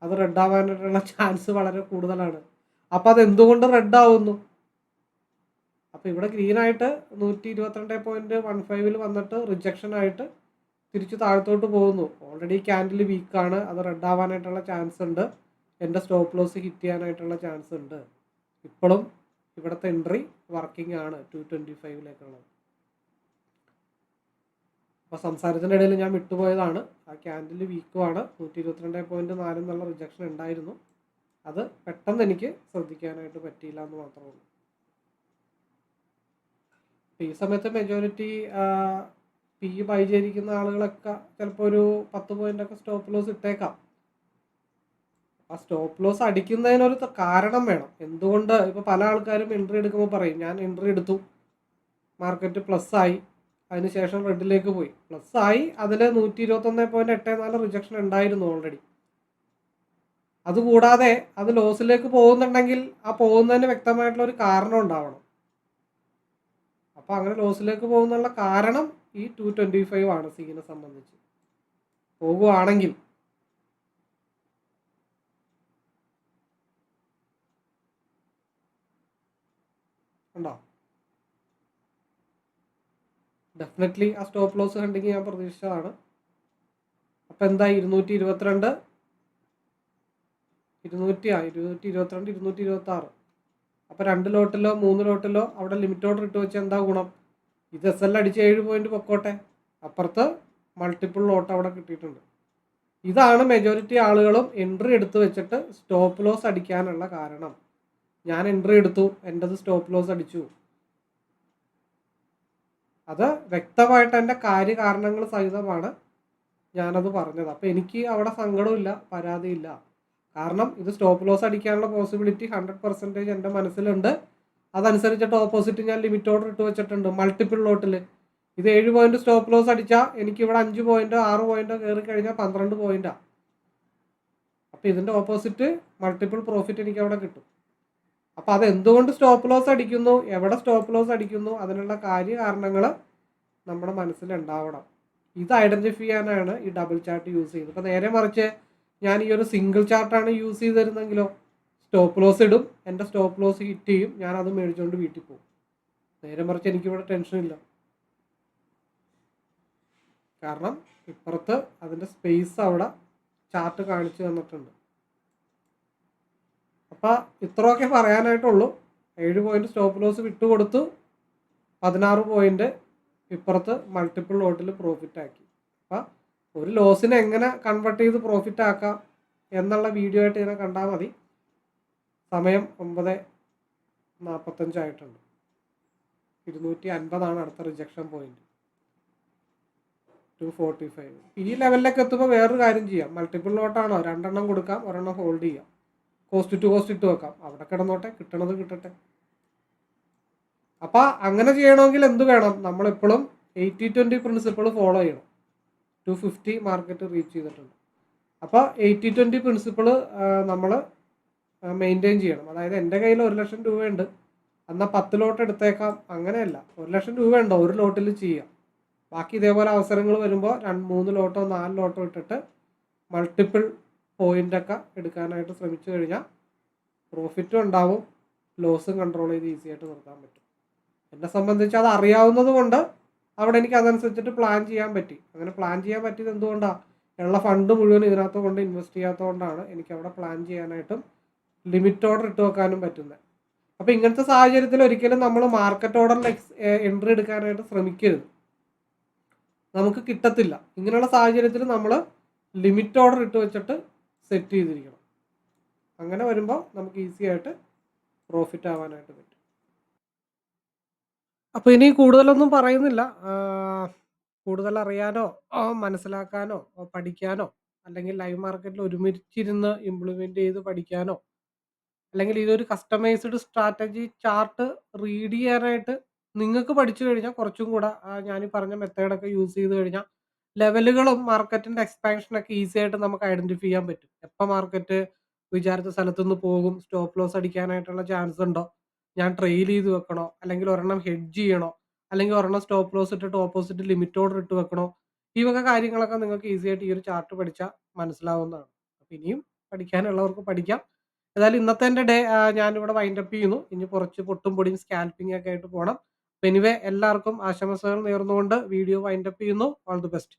അത് റെഡ് ആവാനായിട്ടുള്ള ചാൻസ് വളരെ കൂടുതലാണ്. അപ്പോൾ അത് എന്തുകൊണ്ട് റെഡ് ആവുന്നു? അപ്പോൾ ഇവിടെ ഗ്രീൻ ആയിട്ട് നൂറ്റി ഇരുപത്തിരണ്ട് പോയിന്റ് വൺ ഫൈവിൽ വന്നിട്ട് റിജക്ഷൻ ആയിട്ട് തിരിച്ചു താഴത്തോട്ട് പോകുന്നു. ഓൾറെഡി ക്യാൻഡിൽ വീക്കാണ് അത് റെഡ് ആവാനായിട്ടുള്ള ചാൻസ് ഉണ്ട്. എന്റെ സ്റ്റോപ്പ് ലോസ് ഹിറ്റ് ചെയ്യാനായിട്ടുള്ള ചാൻസ് ഉണ്ട്. ഇപ്പോഴും ഇവിടുത്തെ എൻട്രി വർക്കിംഗ് ആണ്. ടു ട്വന്റി ഫൈവിലേക്കുള്ളത് അപ്പോൾ സംസാരത്തിന്റെ ഇടയിൽ ഞാൻ വിട്ടുപോയതാണ്. ആ ക്യാൻഡിൽ വീക്കുമാണ് നൂറ്റി ഇരുപത്തിരണ്ട് പോയിന്റ് നാല് എന്നുള്ള റിജക്ഷൻ ഉണ്ടായിരുന്നു. അത് പെട്ടെന്ന് എനിക്ക് ശ്രദ്ധിക്കാനായിട്ട് പറ്റിയില്ല എന്ന് മാത്രമേ ഉള്ളൂ. ഈ സമയത്ത് മെജോറിറ്റി പി ബൈ ചെയ്തിരിക്കുന്ന ആളുകളൊക്കെ ചിലപ്പോൾ ഒരു പത്ത് പോയിന്റ് ഒക്കെ സ്റ്റോപ്പ് ലോസ് ഇട്ടേക്കാം. ആ സ്റ്റോപ്പ് ലോസ് അടിക്കുന്നതിനൊരു കാരണം വേണം. എന്തുകൊണ്ട്? ഇപ്പൊ പല ആൾക്കാരും എൻട്രി എടുക്കുമ്പോൾ പറയും ഞാൻ എൻട്രി എടുത്തു. മാർക്കറ്റ് പ്ലസ് ആയി. അതിനുശേഷം റെഡിലേക്ക് പോയി. പ്ലസ് ആയി അതിൽ നൂറ്റി ഇരുപത്തൊന്ന് പോയിന്റ് എട്ട് നാല് റിജക്ഷൻ ഉണ്ടായിരുന്നു ഓൾറെഡി അതുകൂടാതെ അത് ലോസിലേക്ക് പോകുന്നുണ്ടെങ്കിൽ ആ പോകുന്നതിന് വ്യക്തമായിട്ടുള്ള ഒരു കാരണം ഉണ്ടാവണം. അപ്പോൾ അങ്ങനെ ലോസിലേക്ക് പോകുന്നുള്ള കാരണം ഈ ടു ട്വന്റി ഫൈവ് ആണ് സീനെ സംബന്ധിച്ച്. പോകുവാണെങ്കിൽ ഉണ്ടോ? ഡെഫിനറ്റ്ലി ആ സ്റ്റോപ്പ് ലോസ് കണ്ടെങ്കിൽ ഞാൻ പ്രതീക്ഷിച്ചതാണ്. അപ്പം എന്താ ഇരുന്നൂറ്റി ഇരുപത്തിരണ്ട്? ഇരുന്നൂറ്റി ആ ഇരുന്നൂറ്റി ഇരുപത്തിരണ്ട് ഇരുന്നൂറ്റി ഇരുപത്തി ആറ് അപ്പോൾ രണ്ട് ലോട്ടിലോ മൂന്ന് ലോട്ടിലോ അവിടെ ലിമിറ്റ് ഓർഡർ ഇട്ട് വെച്ചാൽ എന്താ ഗുണം? ഇത് എസ് എൽ അടിച്ച് ഏഴ് പോയിന്റ് പൊക്കോട്ടെ. അപ്പുറത്ത് മൾട്ടിപ്പിൾ ലോട്ട് അവിടെ കിട്ടിയിട്ടുണ്ട്. ഇതാണ് മെജോറിറ്റി ആളുകളും എൻട്രി എടുത്ത് വെച്ചിട്ട് സ്റ്റോപ്പ് ലോസ് അടിക്കാനുള്ള കാരണം. ഞാൻ എൻട്രി എടുത്തു എന്റെത് സ്റ്റോപ്പ് ലോസ് അടിച്ചു. അത് വ്യക്തമായിട്ട് എന്റെ കാര്യകാരണങ്ങൾ സഹിതമാണ് ഞാനത് പറഞ്ഞത്. അപ്പോൾ എനിക്ക് അവിടെ സങ്കടമില്ല പരാതിയില്ല. കാരണം ഇത് സ്റ്റോപ്പ് ലോസ് അടിക്കാനുള്ള പോസിബിലിറ്റി ഹൺഡ്രഡ് പെർസെന്റേജ് എന്റെ മനസ്സിലുണ്ട്. അതനുസരിച്ചിട്ട് ഓപ്പോസിറ്റ് ഞാൻ ലിമിറ്റ് ഓർഡർ ഇട്ട് വെച്ചിട്ടുണ്ട് മൾട്ടിപ്പിൾ ലോട്ടിൽ ഇത് ഏഴ് പോയിന്റ് സ്റ്റോപ്പ് ലോസ് അടിച്ചാൽ എനിക്ക് ഇവിടെ അഞ്ച് പോയിന്റ് ആറ് പോയിന്റ് കയറി കഴിഞ്ഞാൽ പന്ത്രണ്ട് പോയിന്റാണ് അപ്പോൾ ഇതിന്റെ ഓപ്പോസിറ്റ് മൾട്ടിപ്പിൾ പ്രോഫിറ്റ് എനിക്ക് അവിടെ കിട്ടും. അപ്പോൾ അത് എന്തുകൊണ്ട് സ്റ്റോപ്പ് ലോസ് അടിക്കുന്നു? എവിടെ സ്റ്റോപ്പ് ലോസ് അടിക്കുന്നു? അതിനുള്ള കാര്യ കാരണങ്ങൾ നമ്മുടെ മനസ്സിലുണ്ടാവണം. ഇത് ഐഡന്റിഫൈ ചെയ്യാനാണ് ഈ ഡബിൾ ചാർട്ട് യൂസ് ചെയ്യുന്നത്. ഇപ്പോൾ നേരെ മറിച്ച് ഞാൻ ഈ ഒരു സിംഗിൾ ചാർട്ടാണ് യൂസ് ചെയ്ത് തരുന്നെങ്കിലോ സ്റ്റോപ്പ് ലോസ് ഇടും. എന്റെ സ്റ്റോപ്പ് ലോസ് ഹിറ്റ് ചെയ്യും. ഞാൻ അത് മേടിച്ചുകൊണ്ട് വീട്ടിൽ പോകും. നേരെ മറിച്ച് എനിക്കിവിടെ ടെൻഷൻ ഇല്ല. കാരണം ഇപ്പുറത്ത് അതിന്റെ സ്പേസ് അവിടെ ചാർട്ട് കാണിച്ചു തന്നിട്ടുണ്ട്. അപ്പോൾ ഇത്രയൊക്കെ പറയാനായിട്ടുള്ളൂ. ഏഴ് പോയിന്റ് സ്റ്റോപ്പ് ലോസ് വിട്ടുകൊടുത്തു. പതിനാറ് പോയിന്റ് ഇപ്പുറത്ത് മൾട്ടിപ്പിൾ ലോട്ടിൽ പ്രോഫിറ്റ് ആക്കി. അപ്പം ഒരു ലോസിനെ എങ്ങനെ കൺവെർട്ട് ചെയ്ത് പ്രോഫിറ്റ് ആക്കാം എന്നുള്ള വീഡിയോ ആയിട്ട് ഇതിനെ കണ്ടാൽ മതി. സമയം ഒമ്പത് നാൽപ്പത്തഞ്ചായിട്ടുണ്ട് ഇരുന്നൂറ്റി അൻപതാണ് അടുത്ത rejection point two forty five ഈ ലെവലിലേക്ക് എത്തുമ്പോൾ വേറൊരു കാര്യം ചെയ്യാം. മൾട്ടിപ്പിൾ ലോട്ടാണോ രണ്ടെണ്ണം കൊടുക്കാം ഒരെണ്ണം ഹോൾഡ് ചെയ്യാം. കോസ്റ്റ് ടു കോസ്റ്റ് ഇട്ട് വെക്കാം. അവിടെ കിടന്നോട്ടെ കിട്ടണത് കിട്ടട്ടെ. അപ്പം അങ്ങനെ ചെയ്യണമെങ്കിൽ എന്ത് വേണം? നമ്മളെപ്പോഴും എയ്റ്റി ട്വന്റി പ്രിൻസിപ്പിൾ ഫോളോ ചെയ്യണം. ടു ഫിഫ്റ്റി മാർക്കറ്റ് റീച്ച് ചെയ്തിട്ടുണ്ട്. അപ്പോൾ എയ്റ്റി ട്വന്റി പ്രിൻസിപ്പിൾ നമ്മൾ മെയിന്റെയിൻ ചെയ്യണം. അതായത് എന്റെ കയ്യിൽ ഒരു ലക്ഷം രൂപയുണ്ട്. എന്നാൽ പത്ത് ലോട്ട് എടുത്തേക്കാം. അങ്ങനെയല്ല. ഒരു ലക്ഷം രൂപ ഉണ്ടോ ഒരു ലോട്ടിൽ ചെയ്യാം. ബാക്കി ഇതേപോലെ അവസരങ്ങൾ വരുമ്പോൾ രണ്ട് മൂന്ന് ലോട്ടോ നാല് ലോട്ടോ ഇട്ടിട്ട് മൾട്ടിപ്പിൾ പോയിന്റൊക്കെ എടുക്കാനായിട്ട് ശ്രമിച്ചു കഴിഞ്ഞാൽ പ്രോഫിറ്റും ഉണ്ടാവും ലോസും കൺട്രോൾ ചെയ്ത് ഈസി ആയിട്ട് നിർത്താൻ പറ്റും. എന്നെ സംബന്ധിച്ച് അത് അറിയാവുന്നത് കൊണ്ട് അവിടെ എനിക്ക് അതനുസരിച്ചിട്ട് പ്ലാൻ ചെയ്യാൻ പറ്റി. അങ്ങനെ പ്ലാൻ ചെയ്യാൻ പറ്റിയത് എന്തുകൊണ്ടാണ് ഉള്ള ഫണ്ട് മുഴുവൻ ഇതിനകത്ത് കൊണ്ട് ഇൻവെസ്റ്റ് ചെയ്യാത്തതുകൊണ്ടാണ് എനിക്ക് അവിടെ പ്ലാൻ ചെയ്യാനായിട്ടും ലിമിറ്റ് ഓർഡർ ഇട്ട് വെക്കാനും പറ്റുന്നത് അപ്പോൾ ഇങ്ങനത്തെ സാഹചര്യത്തിൽ ഒരിക്കലും നമ്മൾ മാർക്കറ്റ് ഓർഡറിൽ എൻട്രി എടുക്കാനായിട്ട് ശ്രമിക്കരുത്. നമുക്ക് കിട്ടത്തില്ല. ഇങ്ങനെയുള്ള സാഹചര്യത്തിൽ നമ്മൾ ലിമിറ്റ് ഓർഡർ ഇട്ട് വെച്ചിട്ട് സെറ്റ് ചെയ്തിരിക്കണം. അങ്ങനെ വരുമ്പോൾ നമുക്ക് ഈസി ആയിട്ട് പ്രോഫിറ്റ് ആവാനായിട്ട് പറ്റും. അപ്പോൾ ഇനി കൂടുതലൊന്നും പറയുന്നില്ല. കൂടുതൽ അറിയാനോ മനസ്സിലാക്കാനോ പഠിക്കാനോ അല്ലെങ്കിൽ ലൈവ് മാർക്കറ്റിൽ ഒരുമിച്ചിരുന്ന് ഇംപ്ലിമെന്റ് ചെയ്ത് പഠിക്കാനോ അല്ലെങ്കിൽ ഇതൊരു കസ്റ്റമൈസ്ഡ് സ്ട്രാറ്റജി ചാർട്ട് റീഡ് ചെയ്യാനായിട്ട് നിങ്ങൾക്ക് പഠിച്ചു കഴിഞ്ഞാൽ കുറച്ചും കൂടെ ഞാൻ ഈ പറഞ്ഞ മെത്തേഡൊക്കെ യൂസ് ചെയ്ത് കഴിഞ്ഞാൽ ലെവലുകളും മാർക്കറ്റിന്റെ എക്സ്പാൻഷനൊക്കെ ഈസി ആയിട്ട് നമുക്ക് ഐഡന്റിഫൈ ചെയ്യാൻ പറ്റും. എപ്പോൾ മാർക്കറ്റ് വിചാരിച്ച സ്ഥലത്തുനിന്ന് പോകും സ്റ്റോപ്പ് ലോസ് അടിക്കാനായിട്ടുള്ള ചാൻസ് ഉണ്ടോ? ഞാൻ ട്രെയിൽ ചെയ്ത് വെക്കണോ? അല്ലെങ്കിൽ ഒരെണ്ണം ഹെഡ്ജ് ചെയ്യണോ? അല്ലെങ്കിൽ ഒരെണ്ണം സ്റ്റോപ്പ് ലോസ് ഇട്ടിട്ട് ഓപ്പോസിറ്റ് ലിമിറ്റ് ഓർഡർ ഇട്ട് വെക്കണോ? ഈ വക കാര്യങ്ങളൊക്കെ നിങ്ങൾക്ക് ഈസി ആയിട്ട് ഈ ഒരു ചാർട്ട് പഠിച്ചാൽ മനസ്സിലാവുന്നതാണ്. അപ്പം ഇനിയും പഠിക്കാനുള്ളവർക്ക് പഠിക്കാം. ഏതായാലും ഇന്നത്തെ ഡേ ഞാനിവിടെ വൈൻഡപ്പ് ചെയ്യുന്നു. ഇനി കുറച്ച് പൊട്ടും പൊടിയും സ്കാൽപ്പിംഗ് ഒക്കെ ആയിട്ട് പോകണം എനിവേ എല്ലാവർക്കും ആശംസകൾ നേർന്നുകൊണ്ട് വീഡിയോ വൈൻഡപ്പ് ചെയ്യുന്നു. All the best